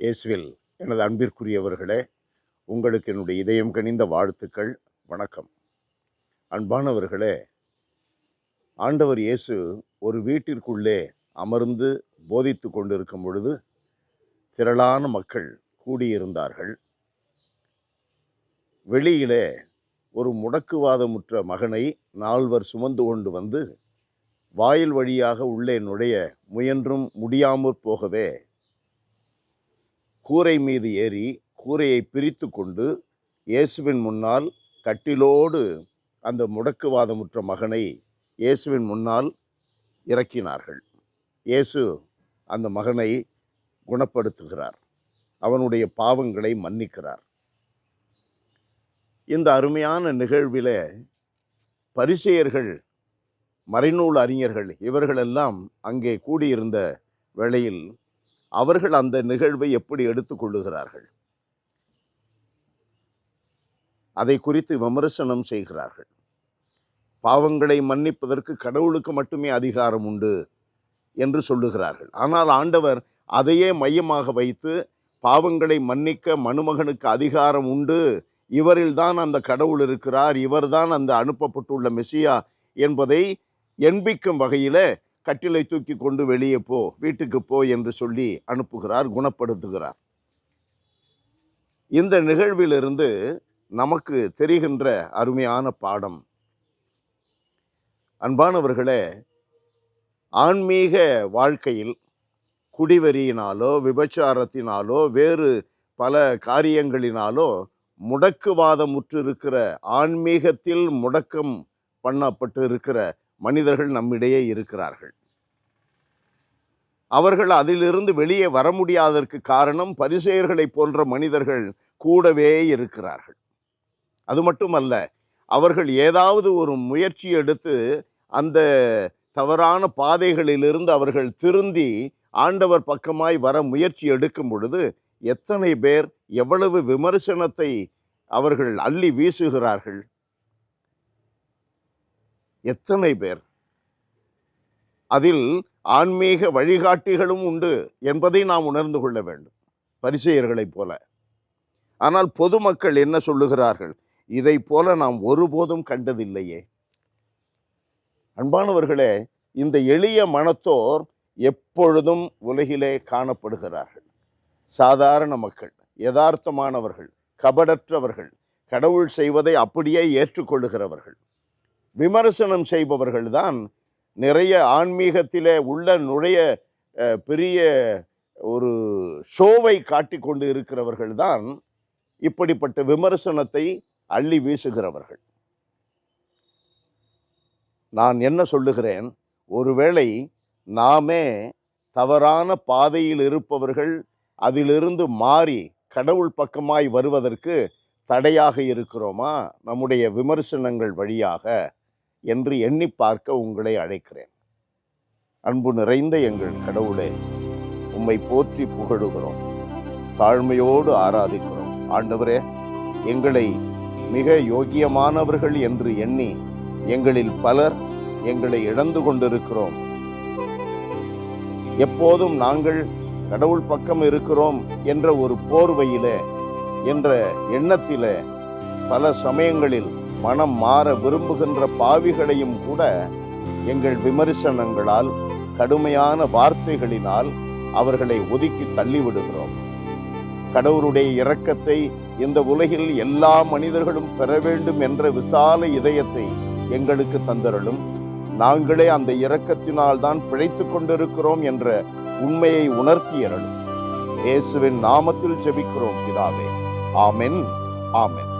இயேசுவில் எனது அன்பிற்குரியவர்களே உங்களுக்கு என்னுடைய இதயம் கனிந்த வாழ்த்துக்கள். வணக்கம். அன்பானவர்களே ஆண்டவர் இயேசு ஒரு வீட்டிற்குள்ளே அமர்ந்து போதித்து கொண்டிருக்கும் பொழுது திரளான மக்கள் கூடியிருந்தார்கள். வெளியிலே ஒரு முடக்குவாதமுற்ற மகனை நால்வர் சுமந்து கொண்டு வந்து வாயில் வழியாக உள்ளே நுழைய முயன்றும் முடியாமற் போகவே கூரை மீது ஏறி கூரையை பிரித்து கொண்டு இயேசுவின் முன்னால் கட்டிலோடு அந்த முடக்குவாதமுற்ற மகனை இயேசுவின் முன்னால் இறக்கினார்கள். இயேசு அந்த மகனை குணப்படுத்துகிறார். அவனுடைய பாவங்களை மன்னிக்கிறார். இந்த அருமையான நிகழ்வில் பரிசெயர்கள் மறைநூல் அறிஞர்கள் இவர்களெல்லாம் அங்கே கூடியிருந்த வேளையில் அவர்கள் அந்த நிகழ்வை எப்படி எடுத்துக்கொள்ளுகிறார்கள்? அதை குறித்து விமர்சனம் செய்கிறார்கள். பாவங்களை மன்னிப்பதற்கு கடவுளுக்கு மட்டுமே அதிகாரம் உண்டு என்று சொல்லுகிறார்கள். ஆனால் ஆண்டவர் அதையே மையமாக வைத்து பாவங்களை மன்னிக்க மனுமகனுக்கு அதிகாரம் உண்டு இவரில்தான் அந்த கடவுள் இருக்கிறார் இவர்தான் அந்த அனுப்பப்பட்டுள்ள மெசியா என்பதை எண்பிக்கும் வகையில் கட்டிலை தூக்கி கொண்டு வெளியே போ வீட்டுக்கு போ என்று சொல்லி அனுப்புகிறார் குணப்படுத்துகிறார். இந்த நிகழ்விலிருந்து நமக்கு தெரிகின்ற அருமையான பாடம். அன்பானவர்களே ஆன்மீக வாழ்க்கையில் குடிவெறியினாலோ விபச்சாரத்தினாலோ வேறு பல காரியங்களினாலோ முடக்குவாதமுற்று இருக்கிற ஆன்மீகத்தில் முடக்கம் பண்ணப்பட்டு இருக்கிற மனிதர்கள் நம்மிடையே இருக்கிறார்கள். அவர்கள் அதிலிருந்து வெளியே வர முடியாததற்கு காரணம் பரிசெயர்களை போன்ற மனிதர்கள் கூடவே இருக்கிறார்கள். அது மட்டுமல்ல அவர்கள் ஏதாவது ஒரு முயற்சி எடுத்து அந்த தவறான பாதைகளிலிருந்து அவர்கள் திருந்தி ஆண்டவர் பக்கமாய் வர முயற்சி எடுக்கும் பொழுது எத்தனை பேர் எவ்வளவு விமர்சனத்தை அவர்கள் அள்ளி வீசுகிறார்கள். எத்தனை பேர்? அதில் ஆன்மீக வழிகாட்டிகளும் உண்டு என்பதை நாம் உணர்ந்து கொள்ள வேண்டும் பரிசெயர்களைப் போல. ஆனால் பொதுமக்கள் என்ன சொல்லுகிறார்கள்? இதை போல நாம் ஒருபோதும் கண்டதில்லையே. அன்பானவர்களே இந்த எளிய மனத்தோர் எப்பொழுதும் உலகிலே காணப்படுகிறார்கள். சாதாரண மக்கள் யதார்த்தமானவர்கள் கபடற்றவர்கள் கடவுள் செய்வதை அப்படியே ஏற்றுக்கொள்ளுகிறவர்கள். விமர்சனம் செய்பவர்கள்தான் நிறைய ஆன்மீகத்திலே உள்ள நுழைய பெரிய ஒரு ஷோவை காட்டிக் கொண்டு இருக்கிறவர்கள் தான் இப்படிப்பட்ட விமர்சனத்தை அள்ளி வீசுகிறவர்கள். நான் என்ன சொல்லுகிறேன்? ஒருவேளை நாமே தவறான பாதையில் இருப்பவர்கள் அதிலிருந்து மாறி கடவுள் பக்கமாய் வருவதற்கு தடையாக இருக்கிறோமா? நம்முடைய விமர்சனங்கள் வழியாக என்று எண்ணி பார்க்க உங்களை அழைக்கிறேன். அன்பு நிறைந்த எங்கள் கடவுளே உம்மை போற்றி புகழுகிறோம். தாழ்மையோடு ஆராதிக்கிறோம். ஆண்டவரே எங்களை மிக யோக்கியமானவர்கள் என்று எண்ணி எங்களில் பலர் எங்களை இழந்து கொண்டிருக்கிறோம். எப்போதும் நாங்கள் கடவுள் பக்கம் இருக்கிறோம் என்ற ஒரு போர்வையில என்ற எண்ணத்தில பல சமயங்களில் மனம் மாற விரும்புகின்ற பாவிகளையும் கூட எங்கள் விமர்சனங்களால் கடுமையான வார்த்தைகளினால் அவர்களை ஒதுக்கி தள்ளிவிடுகிறோம். கடவுளுடைய இரக்கத்தை இந்த உலகில் எல்லா மனிதர்களும் பெற வேண்டும் என்ற விசால இதயத்தை எங்களுக்கு தந்தருளும். நாங்களே அந்த இரக்கத்தினால் தான் பிழைத்து கொண்டிருக்கிறோம் என்ற உண்மையை உணர்த்தியருளும். இயேசுவின் நாமத்தில் ஜெபிக்கிறோம் பிதாவே. ஆமென் ஆமென்.